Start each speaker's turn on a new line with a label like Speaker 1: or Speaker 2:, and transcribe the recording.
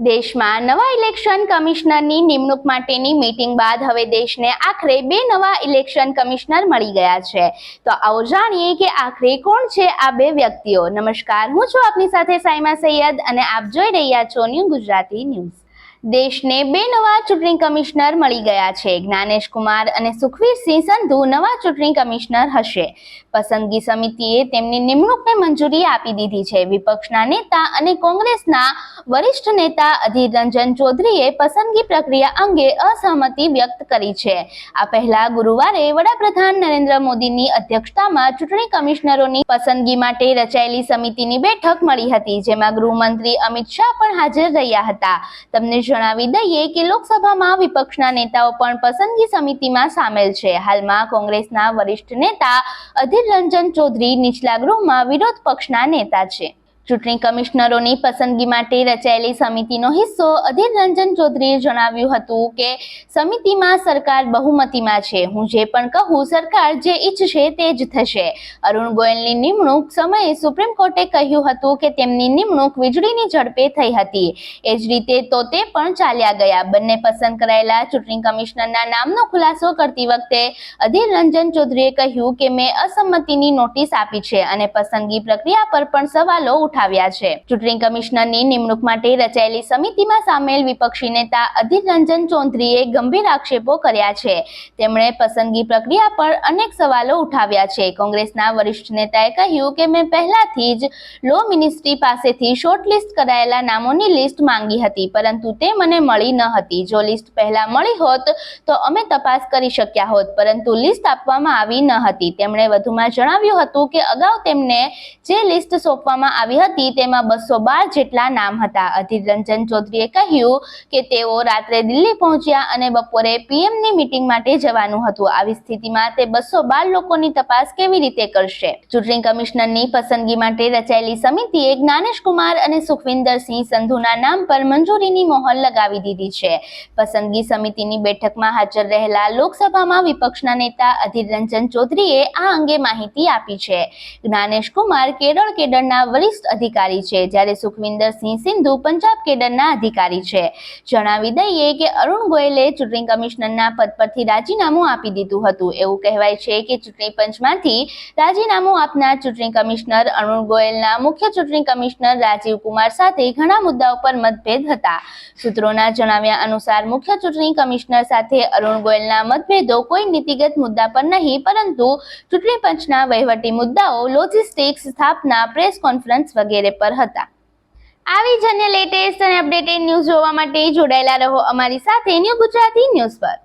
Speaker 1: દેશમાં નવા ઇલેક્શન કમિશનરની નિમણૂક માટેની મીટિંગ બાદ હવે દેશને આખરે બે નવા ઇલેક્શન કમિશનર મળી ગયા છે. તો આવો જાણીએ કે આખરે કોણ છે આ બે વ્યક્તિઓ. નમસ્કાર, હું છું આપની સાથે સાઈમા સૈયદ અને આપ જોઈ રહ્યા છો ન્યૂ ગુજરાતી ન્યૂઝ. દેશને બે નવા ચૂંટણી કમિશનર મળી ગયા છે. જ્ઞાનેશ કુમાર અને સુખવીરસિંહ સંધુ નવા ચૂંટણી કમિશનર હશે. પસંદગી સમિતિએ તેમની નિમણૂકને મંજૂરી આપી દીધી છે. વિપક્ષના નેતા અને કોંગ્રેસના વરિષ્ઠ નેતા અધીર રંજન ચૌધરીએ પસંદગી પ્રક્રિયા અંગે અસહમતિ વ્યક્ત કરી છે. આ પહેલા ગુરુવારે વડાપ્રધાન નરેન્દ્ર મોદીની અધ્યક્ષતામાં ચૂંટણી કમિશનરોની પસંદગી માટે રચાયેલી સમિતિની બેઠક મળી હતી, જેમાં ગૃહમંત્રી અમિત શાહ પણ હાજર રહ્યા હતા. તમને જણાવી દઈએ કે લોકસભામાં વિપક્ષના નેતાઓ પણ પસંદગી સમિતિમાં સામેલ છે. હાલમાં કોંગ્રેસના વરિષ્ઠ નેતા અધીર રંજન ચૌધરી નીચલા ગૃહમાં વિરોધ પક્ષના નેતા છે. ચૂંટણી કમિશનરોની પસંદગી માટે રચાયેલી સમિતિનો હિસ્સો અધીર રંજન ચૌધરીએ જણાવ્યું હતું કે સમિતિમાં સરકાર બહુમતીમાં છે. હું જે પણ કહું, સરકાર જે ઈચ્છશે તે જ થશે. અરુણ ગોયલની નિમણૂક સમયે સુપ્રીમ કોર્ટે કહ્યું હતું કે તેમની નિમણૂક વીજળીની ઝડપે થઈ હતી. એ જ રીતે તો તે પણ ચાલ્યા ગયા. બંને પસંદ કરાયેલા ચૂંટણી કમિશનરના નામનો ખુલાસો કરતી વખતે અધીર રંજન ચૌધરીએ કહ્યું કે મેં અસંમતિની નોટિસ આપી છે અને પસંદગી પ્રક્રિયા પર પણ સવાલો ઉઠાવ્યા છે. ચૂંટણી કમિશનરની નિમણૂક માટે રચાયેલી સમિતિમાં સામેલ વિપક્ષી નેતા અધિર રંજન ચૌધરીએ ગંભીર આક્ષેપો કર્યા છે. તેમણે પસંદગી પ્રક્રિયા પર અનેક સવાલો ઉઠાવ્યા છે. કોંગ્રેસના વરિષ્ઠ નેતાએ કહ્યું કે મેં પહેલાથી જ લો મિનિસ્ટ્રી પાસેથી શોર્ટલિસ્ટ કરાયેલા નામોની લિસ્ટ માંગી હતી, પરંતુ તે મને મળી ન હતી. જો લિસ્ટ પહેલા મળી હોત તો અમે તપાસ કરી શક્યા હોત, પરંતુ લિસ્ટ આપવામાં આવી ન હતી. તેમણે વધુમાં જણાવ્યું હતું કે અગાઉ તેમને જે લિસ્ટ સોંપવામાં આવી હતી તેમાં બસો બાર જેટલા નામ હતા. અધીર રંજન ચૌધરીએ કહ્યું કે તેઓ રાત્રે દિલ્હી પહોંચ્યા અને બપોરે પીએમની મીટિંગ માટે જવાનું હતું. આવી સ્થિતિમાં તે બસો બાર લોકોની તપાસ કેવી રીતે કરશે? ચૂંટણી કમિશનરની પસંદગી માટે રચાયેલી સમિતિએ જ્ઞાનેશ કુમાર અને સુખવિંદરસિંહ સંધુના નામ પર મંજૂરીની મોહર લગાવી દીધી છે. પસંદગી સમિતિની બેઠકમાં હાજર રહેલા લોકસભામાં વિપક્ષના નેતા અધીર રંજન ચૌધરીએ આ અંગે માહિતી આપી છે. જ્ઞાનેશ કુમાર કેરળ કેડરના વરિષ્ઠ અધિકારી છે, જ્યારે સુખવિંદરસિંહ સિંધુ પંજાબ કેડરના અધિકારી છે. જણાવી દઈએ કે અરુણ ગોયલે ચૂંટણી કમિશનરના પદ પરથી રાજીનામું આપી દીધું હતું. એવું કહેવાય છે કે ચૂંટણી પંચમાંથી રાજીનામું આપનાર ચૂંટણી કમિશનર અરુણ ગોયલના મુખ્ય ચૂંટણી કમિશનર રાજીવ કુમાર સાથે ઘણા મુદ્દાઓ પર મતભેદ હતા. સૂત્રોના જણાવ્યા અનુસાર, મુખ્ય ચૂંટણી કમિશનર સાથે અરુણ ગોયલના મતભેદો કોઈ નીતિગત મુદ્દા પર નહીં, પરંતુ ચૂંટણી પંચના વહીવટી મુદ્દાઓ, લોજિસ્ટિક્સ, સ્થાપના, પ્રેસ કોન્ફરન્સ વગેરે પર હતા. આવી જ અન્ય લેટેસ્ટ અને અપડેટેડ ન્યૂઝ જોવા માટે જોડાયેલા રહો અમારી સાથે ન્યૂ ગુજરાતી ન્યૂઝ પર.